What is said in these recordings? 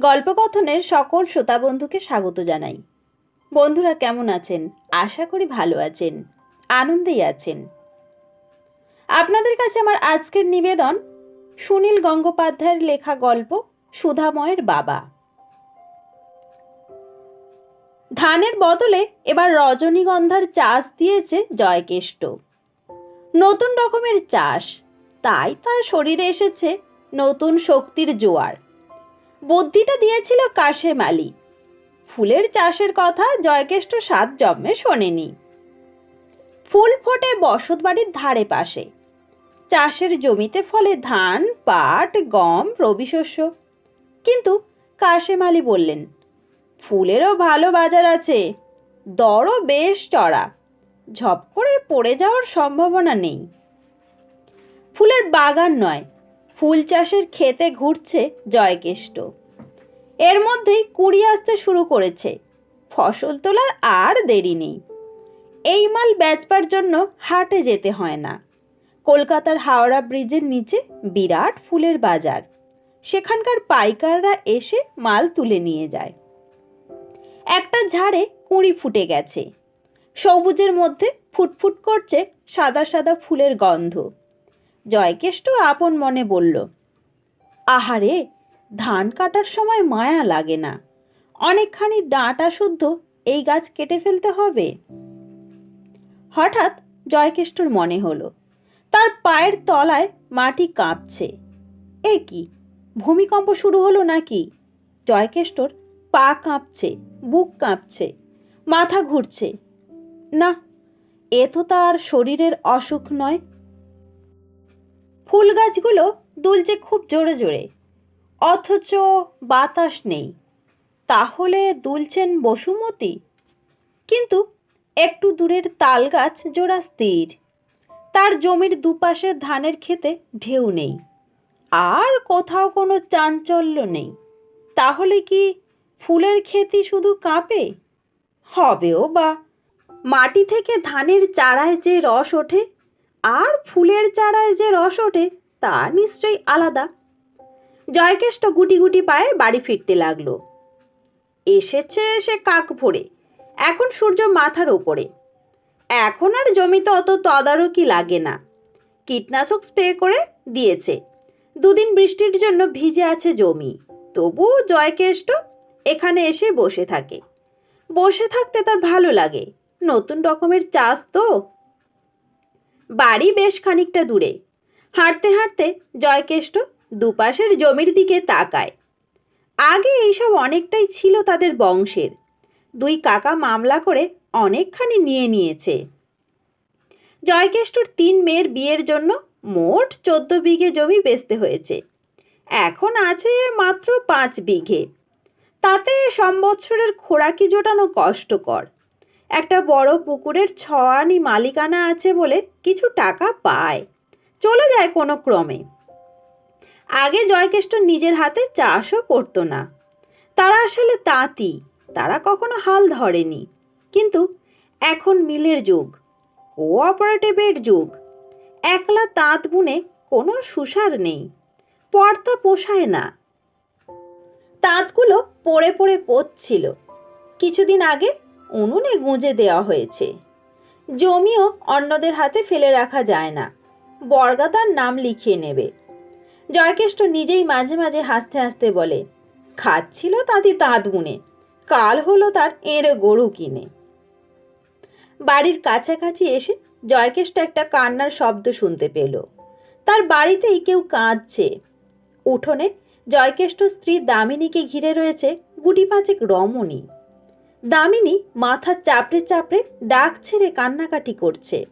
গল্পকথনের সকল শ্রোতা বন্ধুকে স্বাগত জানাই। বন্ধুরা কেমন আছেন? আশা করি ভালো আছেন। আনন্দেই আছেন। আপনাদের কাছে আমার আজকের নিবেদন, সুনীল গঙ্গোপাধ্যায়ের লেখা গল্প, সুধাময়ের বাবা। ধানের বদলে এবার রজনীগন্ধার চাষ দিয়েছে জয়কেষ্ট। নতুন রকমের চাষ, তাই তার শরীরে এসেছে নতুন শক্তির জোয়ার। বুদ্ধিটা দিয়েছিল কাশেম আলী। ফুলের চাষের কথা জয়কেষ্ট সাত জন্মে শোনেনি। ফুল ফোটে বসত বাড়ির ধারে পাশে। চাষের জমিতে ফলে ধান, পাট, গম রবি শস্য কিন্তু কাশেম আলী বললেন, ফুলেরও ভালো বাজার আছে, দরও বেশ চড়া, ঝপ করে পড়ে যাওয়ার সম্ভাবনা নেই। ফুলের বাগান নয় ফুল চাষের খেতে ঘুরছে জয়কেষ্ট। এর মধ্যেই কুড়ি আসতে শুরু করেছে। ফসল তোলার আর দেরি নেই। এই মাল বেচবার জন্য হাটে যেতে হয় না। কলকাতার হাওড়া ব্রিজের নিচে বিরাট ফুলের বাজার। সেখানকার পাইকাররা এসে মাল তুলে নিয়ে যায়। একটা ঝাড়ে কুঁড়ি ফুটে গেছে। সবুজের মধ্যে ফুটফুট করছে সাদা সাদা ফুলের গন্ধ। জয়কেষ্ট আপন মনে বলল, আহারে, ধান কাটার সময় মায়া লাগে না। অনেকখানি ডাঁটা শুদ্ধ এই গাছ কেটে ফেলতে হবে হঠাৎ জয়কেষ্টর মনে হলো, তার পায়ের তলায় মাটি কাঁপছে। এ কি, ভূমিকম্প শুরু হলো নাকি জয়কেষ্টর পা কাঁপছে, বুক কাঁপছে, মাথা ঘুরছে। না, এ তো তার শরীরের অসুখ নয় ফুল গাছগুলো দুলছে খুব জোরে জোরে। অথচ বাতাস নেই। তাহলে দুলছেন বসুমতী? কিন্তু একটু দূরের তাল গাছ জোড়া স্থির। তার জমির দুপাশে ধানের খেতে ঢেউ নেই। আর কোথাও কোনো চাঞ্চল্য নেই। তাহলে কি ফুলের খেতি শুধু কাঁপে? হবেও বা। মাটি থেকে ধানের চারায় যে রস ওঠে আর ফুলের চারায় যে রস ওঠে, তা নিশ্চয়ই আলাদা। জয়কেষ্ট গুটি গুটি পায়ে বাড়ি ফিরতে লাগল। এসেছে সে কাক ভরে, এখন সূর্য মাথার ওপরে এখন আর জমিতে অত তদারকি লাগে না। কীটনাশক স্প্রে করে দিয়েছে। দুদিন বৃষ্টির জন্য ভিজে আছে জমি। তবু জয়কেষ্ট এখানে এসে বসে থাকে। বসে থাকতে তার ভালো লাগে। নতুন রকমের চাষ তো বাড়ি বেশ খানিকটা দূরে। হাঁটতে হাঁটতে জয়কেষ্ট দুপাশের জমির দিকে তাকায়। আগে এইসব অনেকটাই ছিল তাদের বংশের। দুই কাকা মামলা করে অনেকখানি নিয়ে নিয়েছে। জয়কেষ্টর তিন মেয়ের বিয়ের জন্য মোট চোদ্দ বিঘে জমি বেচতে হয়েছে। এখন আছে মাত্র পাঁচ বিঘে। তাতে সম্বৎসরের খোরাকি জোটানো কষ্টকর। একটা বড় পুকুরের ছয়ানি মালিকানা আছে বলে কিছু টাকা পায়। চলে যায় কোনো ক্রমে। আগে জয়কেষ্ট নিজের হাতে চাষও করতো না। তারা আসলে তাঁতি, তারা কখনো হাল ধরেনি। কিন্তু এখন মিলের যুগ, কোঅপারেটিভের যুগ। একলা তাঁত বুনে কোনো সুসার নেই, পর্দা পোষায় না। তাঁতগুলো পড়ে পড়ে পচছিল কিছুদিন আগে উনুনে গুঁজে দেওয়া হয়েছে। জমিও অন্যদের হাতে ফেলে রাখা যায় না। বর্গাদার নাম লিখিয়ে নেবে। জয়কেষ্ট নিজেই মাঝে মাঝে হাসতে হাসতে বলে, খাচ্ছিল তাঁতি তাঁত বুনে কাল হলো তার এঁড়ে গরু কিনে। বাড়ির কাছাকাছি এসে জয়কেষ্ট একটা কান্নার শব্দ শুনতে পেল। তার বাড়িতেই কেউ কাঁদছে। উঠোনে জয়কেষ্ট স্ত্রী দামিনীকে ঘিরে রয়েছে গুটি পাঁচেক রমণী। দামিনী মাথা চাপড়ে চাপড়ে ডাক ছেড়ে কান্নাকাটি করছে।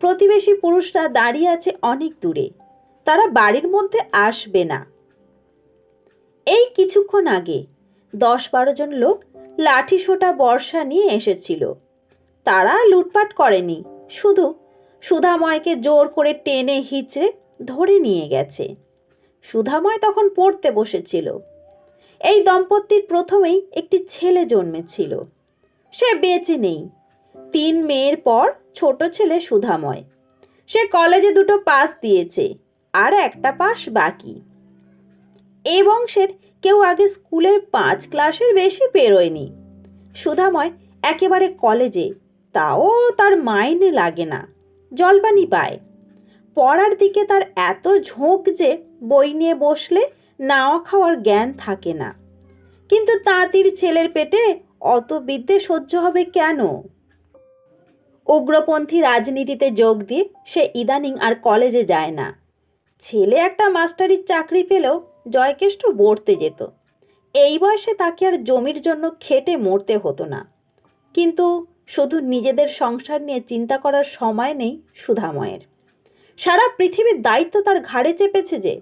প্রতিবেশী পুরুষরা দাঁড়িয়ে আছে অনেক দূরে। তারা বাড়ির মধ্যে আসবে না। এই কিছুক্ষণ আগে দশ বারো জন লোক লাঠি সোটা বর্ষা নিয়ে এসেছিল। তারা লুটপাট করেনি, শুধু সুধাময়কে জোর করে টেনে হিচড়ে ধরে নিয়ে গেছে। সুধাময় তখন পড়তে বসেছিল। এই দম্পতির প্রথমেই একটি ছেলে জন্মেছিল। সে বেঁচে নেই। তিন মেয়ের পর ছোট ছেলে সুধাময়। সে কলেজে দুটো পাস দিয়েছে, আর একটা পাস বাকি। এ বংশের কেউ আগে স্কুলের পাঁচ ক্লাসের বেশি পেরোয়নি। সুধাময় একেবারে কলেজে, তাও তার মাইনে লাগে না, জলপানি পায়। পড়ার দিকে তার এত ঝোঁক যে বই নিয়ে বসলে নাওয়া খাওয়ার জ্ঞান থাকে না। কিন্তু তাঁতির ছেলের পেটে অত বিদ্যে সহ্য হবে কেন? উগ্রপন্থী রাজনীতিতে যোগ দিয়ে সে ইদানিং আর কলেজে যায় না। ছেলে একটা মাস্টারির চাকরি পেলেও জয়কেষ্ট বর্তে যেত। এই বয়সে তাকে আর জমির জন্য খেটে মরতে হতো না। কিন্তু শুধু নিজেদের সংসার নিয়ে চিন্তা করার সময় নেই সুধাময়ের। সারা পৃথিবীর দায়িত্ব তার ঘাড়ে চেপেছে যে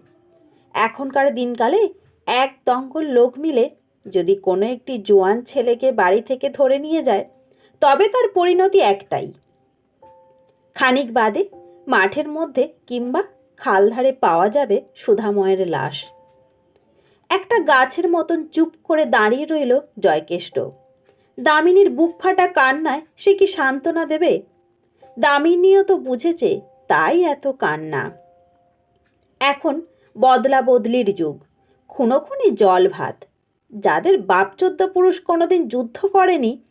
এখনকার দিনকালে এক দঙ্গল লোক মিলে যদি কোনো একটি জোয়ান ছেলেকে বাড়ি থেকে ধরে নিয়ে যায়, তবে তার পরিণতি একটাই। খানিক বাদে মাঠের মধ্যে কিংবা খালধারে পাওয়া যাবে সুধাময়ের লাশ। একটা গাছের মতন চুপ করে দাঁড়িয়ে রইল জয়কেষ্ট। দামিনীর বুক ফাটা কান্নায় সে কি সান্ত্বনা দেবে? দামিনীও তো বুঝেছে, তাই এত কান্না। এখন বদলা বদলির যুগ। খুনোখুনি জল ভাত। যাদের বাপচোদ্দ পুরুষ কোনোদিন যুদ্ধ করেনি,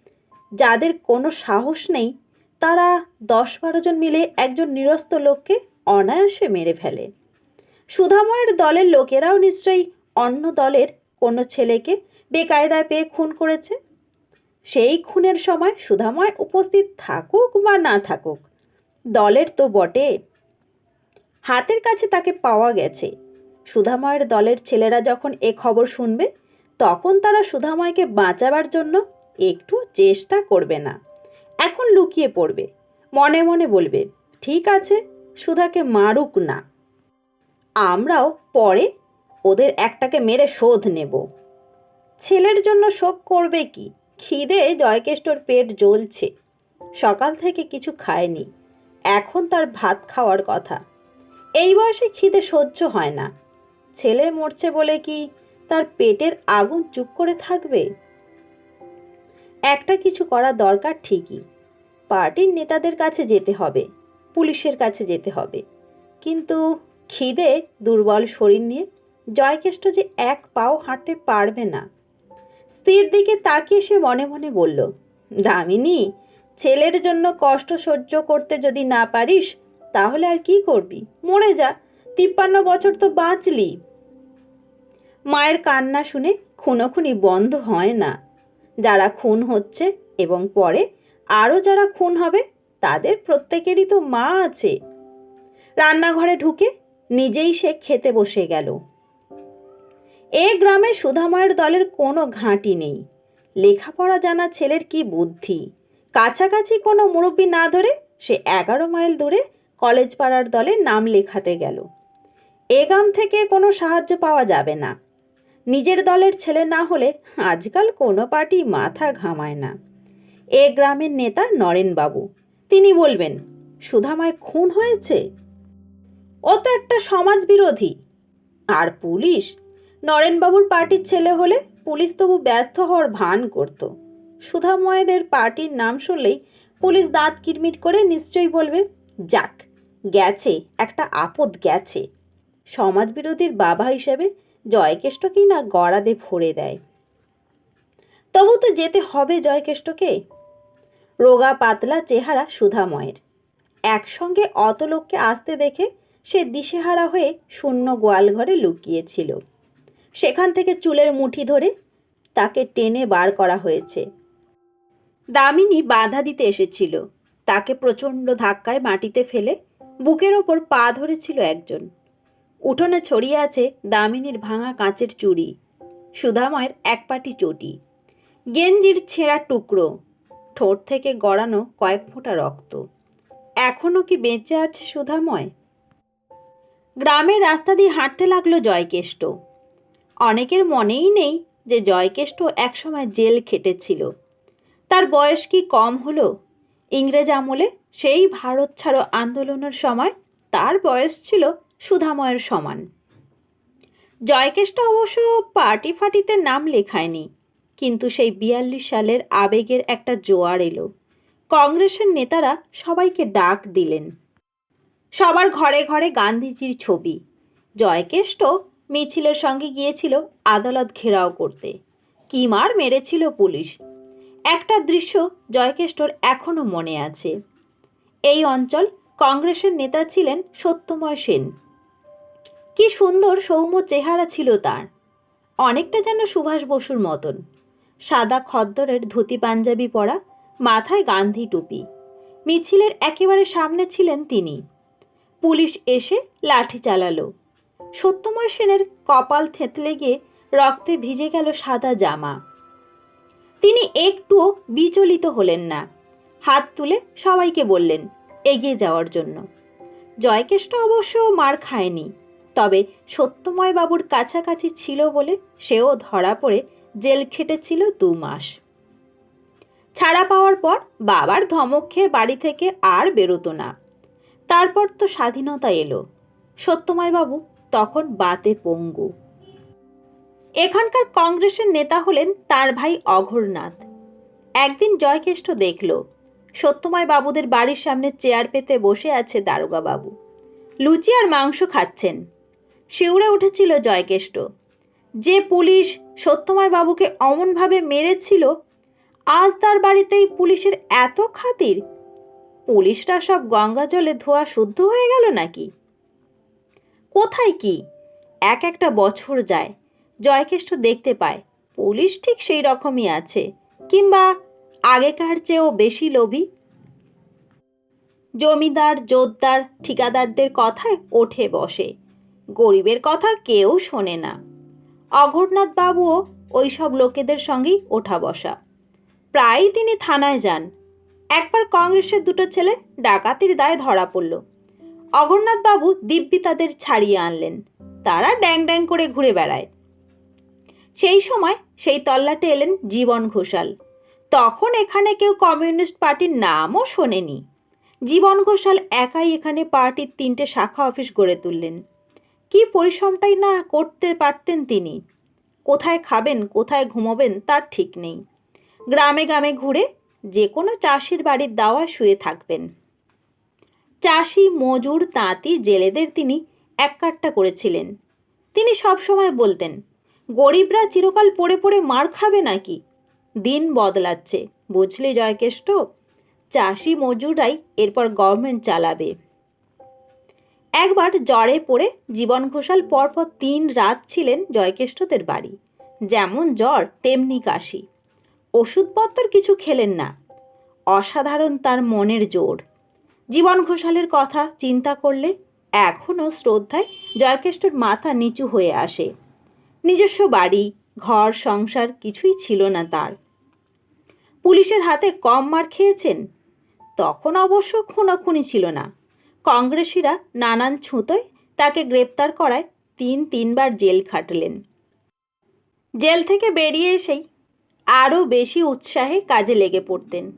যাদের কোনো সাহস নেই, তারা দশ বারো জন মিলে একজন নিরস্ত লোককে অনায়াসে মেরে ফেলে। সুধাময়ের দলের লোকেরাও নিশ্চয়ই অন্য দলের কোনো ছেলেকে বেকায়দায় পেয়ে খুন করেছে। সেই খুনের সময় সুধাময় উপস্থিত থাকুক বা না থাকুক, দলের তো বটে। হাতের কাছে তাকে পাওয়া গেছে। সুধাময়ের দলের ছেলেরা যখন এ খবর শুনবে, তখন তারা সুধাময়কে বাঁচাবার জন্য একটু চেষ্টা করবে না। এখন লুকিয়ে পড়বে, মনে মনে বলবে, ঠিক আছে, সুধাকে মারুক না। আমরাও পরে ওদের একটাকে মেরে শোধ নেব। ছেলের জন্য শোক করবে কি? খিদে জয়কেষ্টর পেট জ্বলছে। সকাল থেকে কিছু খায়নি। এখন তার ভাত খাওয়ার কথা। এই বয়সে খিদে সহ্য হয় না। ছেলে মরছে বলে কি তার পেটের আগুন চুপ করে থাকবে? একটা কিছু করা দরকার ঠিকই। পার্টির নেতাদের কাছে যেতে হবে, পুলিশের কাছে যেতে হবে। কিন্তু খিদে দুর্বল শরীর নিয়ে জয়কেষ্ট যে এক পাও হাঁটতে পারবে না। স্ত্রীর দিকে তাকিয়ে সে মনে মনে বলল, দামিনী, ছেলের জন্য কষ্ট সহ্য করতে যদি না পারিস, তাহলে আর কি করবি? মরে যা তিপ্পান্ন বছর তো বাঁচলি। মায়ের কান্না শুনে খুনোখুনি বন্ধ হয় না। যারা খুন হচ্ছে এবং পরে আরও যারা খুন হবে, তাদের প্রত্যেকেরই তো মা আছে। রান্নাঘরে ঢুকে নিজেই সে খেতে বসে গেল। এ গ্রামে সুধামায়ের দলের কোনো ঘাঁটি নেই। লেখাপড়া জানা ছেলের কি বুদ্ধি? কাছাকাছি কোনো মুরব্বী না ধরে সে এগারো মাইল দূরে কলেজ পাড়ার দলে নাম লেখাতে গেল। এ গ্রাম থেকে কোনো সাহায্য পাওয়া যাবে না। নিজের দলের ছেলে না হলে আজকাল কোনো পার্টি মাথা ঘামায় না। এ গ্রামের নেতা নরেনবাবু। তিনি বলবেন, সুধাময় খুন হয়েছে? ও তো একটা সমাজ বিরোধী আর পুলিশ? নরেনবাবুর পার্টির ছেলে হলে পুলিশ তবু ব্যস্ত হওয়ার ভান করত। সুধাময়দের পার্টির নাম শুনলেই পুলিশ দাঁত কিরমিট করে নিশ্চয়ই বলবে, যাক, গেছে, একটা আপদ গেছে। সমাজ বিরোধীর বাবা হিসেবে জয়কেষ্টকেই না গড়াদে ভরে দেয়। তবু তো যেতে হবে জয়কেষ্টকে। রোগা পাতলা চেহারা সুধাময়ের। একসঙ্গে অত লোককে আসতে দেখে সে দিশেহারা হয়ে শূন্য গোয়াল ঘরে লুকিয়েছিল। সেখান থেকে চুলের মুঠি ধরে তাকে টেনে বার করা হয়েছে। দামিনী বাধা দিতে এসেছিল। তাকে প্রচণ্ড ধাক্কায় মাটিতে ফেলে বুকের ওপর পা ধরেছিল একজন। উঠোনে ছড়িয়ে আছে দামিনীর ভাঙা কাঁচের চুড়ি সুধাময়ের এক পাটি চটি, গেঞ্জির ছেঁড়া টুকরো, ঠোঁট থেকে গড়ানো কয়েক ফোঁটা রক্ত। এখনও কি বেঁচে আছে সুধাময় গ্রামের রাস্তা দিয়ে হাঁটতে লাগল জয়কেষ্ট। অনেকের মনেই নেই যে জয়কেষ্ট একসময় জেল খেটেছিল। তার বয়স কি কম হলো? ইংরেজ আমলে সেই ভারত ছাড়ো আন্দোলনের সময় তার বয়স ছিল সুধাময়ের সমান। জয়কেষ্ট অবশ্য পার্টি ফাটিতে নাম লেখায়নি, কিন্তু সেই বিয়াল্লিশ সালের আবেগের একটা জোয়ার এলো। কংগ্রেসের নেতারা সবাইকে ডাক দিলেন। সবার ঘরে ঘরে গান্ধীজির ছবি। জয়কেষ্ট মিছিলের সঙ্গে গিয়েছিল আদালত ঘেরাও করতে। কি মার মেরেছিল পুলিশ? একটা দৃশ্য জয়কেষ্টর এখনও মনে আছে। এই অঞ্চল কংগ্রেসের নেতা ছিলেন সত্যময় সেন। কি সুন্দর সৌম্য চেহারা ছিল তার। অনেকটা যেন সুভাষ বসুর মতন। সাদা খদ্দরের ধুতি পাঞ্জাবি পরা, মাথায় গান্ধী টুপি। মিছিলের একেবারে সামনে ছিলেন তিনি। পুলিশ এসে লাঠি চালালো। সত্যময় সেনের কপাল থেতলে গিয়ে রক্তে ভিজে গেল সাদা জামা। তিনি একটুও বিচলিত হলেন না। হাত তুলে সবাইকে বললেন, এগিয়ে যাওয়ার জন্য। জয়কেষ্ট অবশ্য মার খায়নি। তবে সত্যময় বাবুর কাছাকাছি ছিল বলে সেও ধরা পড়ে জেল খেটেছিল দু মাস। ছাড়া পাওয়ার পর বাবার ধমক খেয়ে বাড়ি থেকে আর বেরোতো না। তারপর তো স্বাধীনতা এলো। সত্যময় বাবু তখন বাতে পঙ্গু। এখানকার কংগ্রেসের নেতা হলেন তার ভাই অঘরনাথ। একদিন জয়কেষ্ট দেখল সত্যময় বাবুদের বাড়ির সামনে চেয়ার পেতে বসে আছে দারোগা বাবু লুচি আর মাংস খাচ্ছেন। শিউরে উঠেছিল জয়কেষ্ট। যে পুলিশ সত্যময় বাবুকে অমনভাবে মেরেছিল, আজ তার বাড়িতেই পুলিশের এত খাতির? পুলিশরা সব গঙ্গা জলে ধোয়া শুদ্ধ হয়ে গেল নাকি? কোথায় কি? এক একটা বছর যায়, জয়কেষ্ট দেখতে পায়, পুলিশ ঠিক সেই রকমই আছে, কিংবা আগেকার চেয়েও বেশি লোভী? জমিদার, জোরদার, ঠিকাদারদের কথায় ওঠে বসে গরিবের কথা কেউ শোনে না। অঘরনাথ বাবুও ওই সব লোকেদের সঙ্গেই ওঠা বসা। প্রায়ই তিনি থানায় যান। একবার কংগ্রেসের দুটো ছেলে ডাকাতির দায়ে ধরা পড়ল। অঘরনাথ বাবু দিব্যি তাদের ছাড়িয়ে আনলেন। তারা ড্যাং ড্যাং করে ঘুরে বেড়ায়। সেই সময় সেই তল্লাটে এলেন জীবন ঘোষাল। তখন এখানে কেউ কমিউনিস্ট পার্টির নামও শোনেনি। জীবন ঘোষাল একাই এখানে পার্টির তিনটে শাখা অফিস গড়ে তুললেন। কি পরিশ্রমটাই না করতে পারতেন তিনি? কোথায় খাবেন, কোথায় ঘুমোবেন তার ঠিক নেই। গ্রামে গ্রামে ঘুরে যে কোনো চাষির বাড়ির দাওয়া শুয়ে থাকবেন। চাষি, মজুর, তাঁতি, জেলেদের তিনি এক কাট্টা করেছিলেন। তিনি সবসময় বলতেন, গরিবরা চিরকাল পড়ে পড়ে মার খাবে নাকি? দিন বদলাচ্ছে, বুঝলি জয়কেষ্ট? চাষি, মজুরাই এরপর গভর্নমেন্ট চালাবে। একবার জ্বরে পড়ে জীবন ঘোষাল পরপর তিন রাত ছিলেন জয়কেষ্টদের বাড়ি। যেমন জ্বর, তেমনি কাশি। ওষুধপত্র কিছু খেলেন না। অসাধারণ তার মনের জোর। জীবন ঘোষালের কথা চিন্তা করলে এখনও শ্রদ্ধায় জয়কেষ্টর মাথা নিচু হয়ে আসে। নিজস্ব বাড়ি, ঘর, সংসার কিছুই ছিল না তার। পুলিশের হাতে কম মার খেয়েছেন? তখন অবশ্য খুনোখুনি ছিল না। কংগ্রেসীরা নানান ছুতোয় তাকে গ্রেপ্তার করায় তিন তিনবার জেল খাটলেন। জেল থেকে বেরিয়ে এসেই আরও বেশি উৎসাহে কাজে লেগে পড়তেন।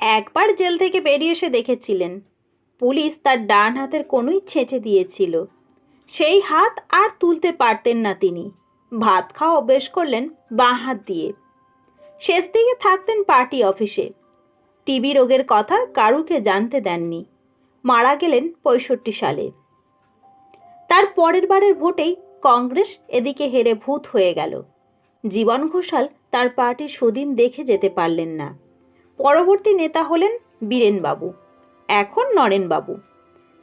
একবার জেল থেকে বেরিয়ে এসে দেখেছিলেন, পুলিশ তার ডান হাতের কোনোই ছেঁচে দিয়েছিল। সেই হাত আর তুলতে পারতেন না তিনি। ভাত খাওয়া অভ্যেস করলেন বাঁ হাত দিয়ে। শেষ দিকে থাকতেন পার্টি অফিসে। টিবি রোগের কথা কারুকে জানতে দেননি। মারা গেলেন পঁয়ষট্টি সালে। তার পরের বারের ভোটেই কংগ্রেস এদিকে হেরে ভূত হয়ে গেল। জীবন ঘোষাল তার পার্টির সুদিন দেখে যেতে পারলেন না। পরবর্তী নেতা হলেন বীরেনবাবু, এখন নরেনবাবু।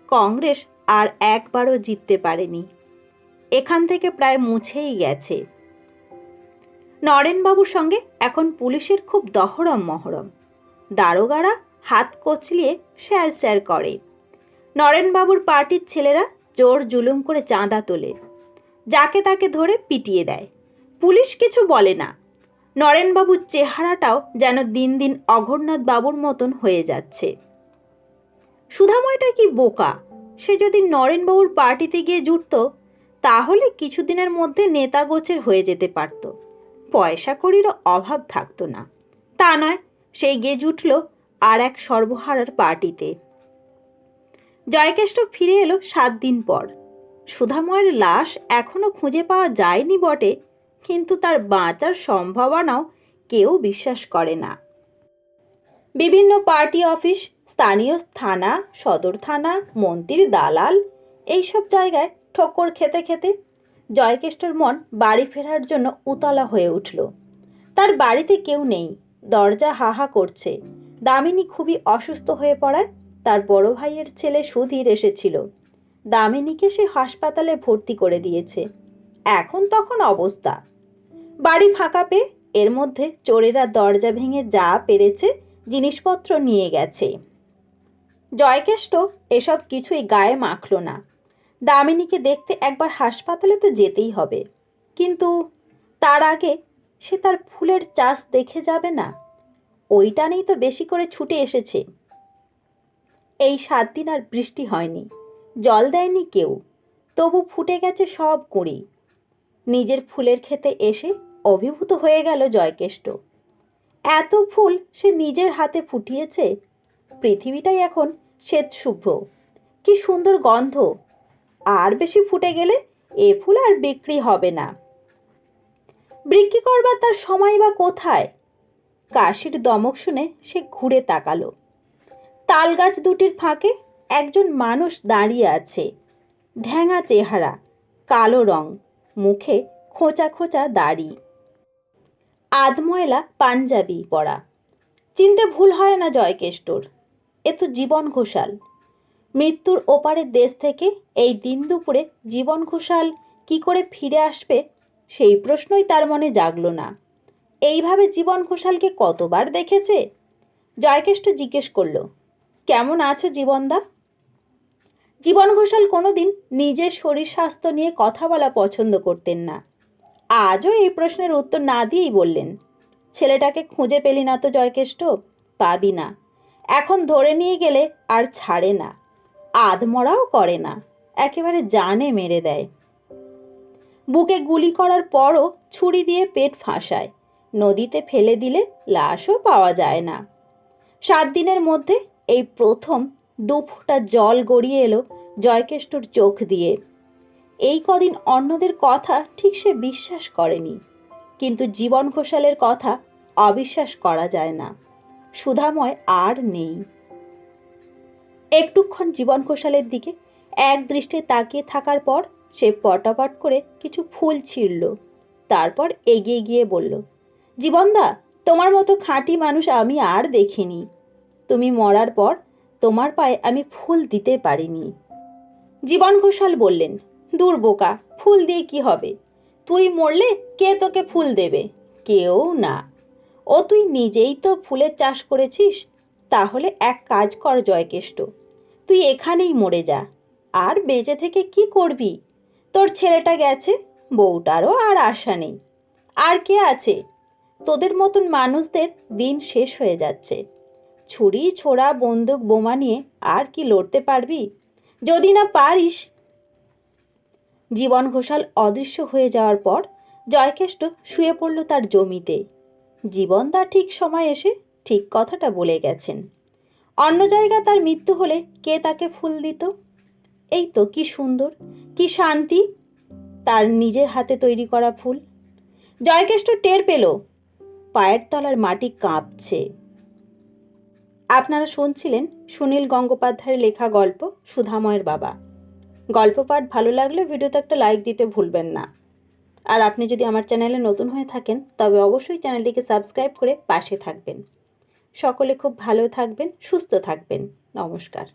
কংগ্রেস আর একবারও জিততে পারেনি। এখান থেকে প্রায় মুছেই গেছে। নরেনবাবুর সঙ্গে এখন পুলিশের খুব দহরম মহরম। দারোগারা হাত কচলিয়ে স্যার স্যার করে। নরেনবাবুর পার্টির ছেলেরা জোর জুলুম করে চাঁদা তোলে। যাকে তাকে ধরে পিটিয়ে দেয়। পুলিশ কিছু বলে না। নরেনবাবুর চেহারাটাও যেন দিন দিন অঘরনাথ বাবুর মতন হয়ে যাচ্ছে। সুধাময়টা কি বোকা? সে যদি নরেনবাবুর পার্টিতে গিয়ে জুটত, তাহলে কিছুদিনের মধ্যে নেতা গোছের হয়ে যেতে পারত। পয়সা কড়িরও অভাব থাকতো না। তা নয় সেই গিয়ে জুটল আর এক সর্বহারার পার্টিতে। জয়কেষ্ট ফিরে এলো সাত দিন পর। সুধাময়ের লাশ এখনও খুঁজে পাওয়া যায়নি বটে, কিন্তু তার বাঁচার সম্ভাবনাও কেউ বিশ্বাস করে না। বিভিন্ন পার্টি অফিস, স্থানীয় থানা, সদর থানা, মন্ত্রীর দালাল, এইসব জায়গায় ঠক্কর খেতে খেতে জয়কেষ্টর মন বাড়ি ফেরার জন্য উতলা হয়ে উঠল। তার বাড়িতে কেউ নেই, দরজা হাহা করছে। দামিনী খুবই অসুস্থ হয়ে পড়ায় তার বড় ভাইয়ের ছেলে সুধীর এসেছিল। দামিনীকে সে হাসপাতালে ভর্তি করে দিয়েছে। এখন তখন অবস্থা। বাড়ি ফাঁকা পেয়ে এর মধ্যে চোরেরা দরজা ভেঙে যা পেরেছে জিনিসপত্র নিয়ে গেছে। জয়কেষ্ট এসব কিছুই গায়ে মাখল না। দামিনীকে দেখতে একবার হাসপাতালে তো যেতেই হবে। কিন্তু তার আগে সে তার ফুলের চাষ দেখে যাবে না। ওই টানেই তো বেশি করে ছুটে এসেছে। এই সাত দিন আর বৃষ্টি হয়নি। জল দেয়নি কেউ। তবু ফুটে গেছে সব কুঁড়ি। নিজের ফুলের খেতে এসে অভিভূত হয়ে গেল জয়কেষ্ট। এত ফুল সে নিজের হাতে ফুটিয়েছে? পৃথিবীটাই এখন শ্বেত শুভ্র কি সুন্দর গন্ধ। আর বেশি ফুটে গেলে এ ফুল আর বিক্রি হবে না। বিক্রি করবার তার সময় বা কোথায়? কাশির দমক শুনে সে ঘুরে তাকালো। তালগাছ দুটির ফাঁকে একজন মানুষ দাঁড়িয়ে আছে। ঢ্যাঙা চেহারা, কালো রং, মুখে খোঁচা খোঁচা দাড়ি। আধময়লা পাঞ্জাবি পরা। চিনতে ভুল হয় না জয়কেষ্টর। এ তো জীবন ঘোষাল। মৃত্যুর ওপারের দেশ থেকে এই দিন দুপুরে জীবন ঘোষাল কি করে ফিরে আসবে সেই প্রশ্নই তার মনে জাগলো না। এইভাবে জীবন ঘোষালকে কতবার দেখেছে? জয়কেষ্ট জিজ্ঞেস করল, কেমন আছো জীবনদা? জীবন ঘোষাল কোনোদিন নিজের শরীর স্বাস্থ্য নিয়ে কথা বলা পছন্দ করতেন না। আজও এই প্রশ্নের উত্তর না দিয়েই বললেন, ছেলেটাকে খুঁজে পেলি না তো জয়কেষ্ট? পাবি না। এখন ধরে নিয়ে গেলে আর ছাড়ে না। আধমরাও করে না। একেবারে জানে মেরে দেয়। বুকে গুলি করার পরও ছুরি দিয়ে পেট ফাঁসায়। নদীতে ফেলে দিলে লাশও পাওয়া যায় না। সাত দিনের মধ্যে এই প্রথম দু ফোঁটা জল গড়িয়ে এলো জয়কেষ্টর চোখ দিয়ে। এই কদিন অন্যদের কথা ঠিক সে বিশ্বাস করেনি, কিন্তু জীবন ঘোষালের কথা অবিশ্বাস করা যায় না। সুধাময় আর নেই। একটুক্ষণ জীবন ঘোষালের দিকে এক দৃষ্টে তাকিয়ে থাকার পর সে পটাপট করে কিছু ফুল ছিঁড়ল, তারপর এগিয়ে গিয়ে বলল জীবনদা, তোমার মতো খাঁটি মানুষ আমি আর দেখিনি। তুমি মরার পর তোমার পায়ে আমি ফুল দিতে পারিনি। জীবন ঘোষাল বললেন, দূর বোকা, ফুল দিয়ে কি হবে? তুই মরলে কে তোকে ফুল দেবে? কেউ না। ও তুই নিজেই তো ফুলের চাষ করেছিস? তাহলে এক কাজ কর জয়কেষ্ট। তুই এখানেই মরে যা। আর বেঁচে থেকে কি করবি? তোর ছেলেটা গেছে, বউটারও আর আশা নেই। আর কে আছে? তোদের মতন মানুষদের দিন শেষ হয়ে যাচ্ছে। ছুরি, ছোড়া, বন্দুক, বোমা নিয়ে আর কি লড়তে পারবি? যদি না পারিস। জীবন ঘোষাল অদৃশ্য হয়ে যাওয়ার পর জয়কেষ্ট শুয়ে পড়ল তার জমিতে। জীবনদা ঠিক সময় এসে ঠিক কথাটা বলে গেছেন। অন্য জায়গা তার মৃত্যু হলে কে তাকে ফুল দিত? এই তো কি সুন্দর, কি শান্তি। তার নিজের হাতে তৈরি করা ফুল। জয়কেষ্ট টের পেল পায়ের তলার মাটি কাঁপছে। আপনারা শুনছিলেন সুনীল গঙ্গোপাধ্যায়ের লেখা গল্প সুধাময়ের বাবা। গল্প পাঠ ভালো লাগলে ভিডিওতে একটা লাইক দিতে ভুলবেন না। আর আপনি যদি আমার চ্যানেলে নতুন হয়ে থাকেন, তবে অবশ্যই চ্যানেলটিকে সাবস্ক্রাইব করে পাশে থাকবেন। সকলে খুব ভালো থাকবেন, সুস্থ থাকবেন। নমস্কার।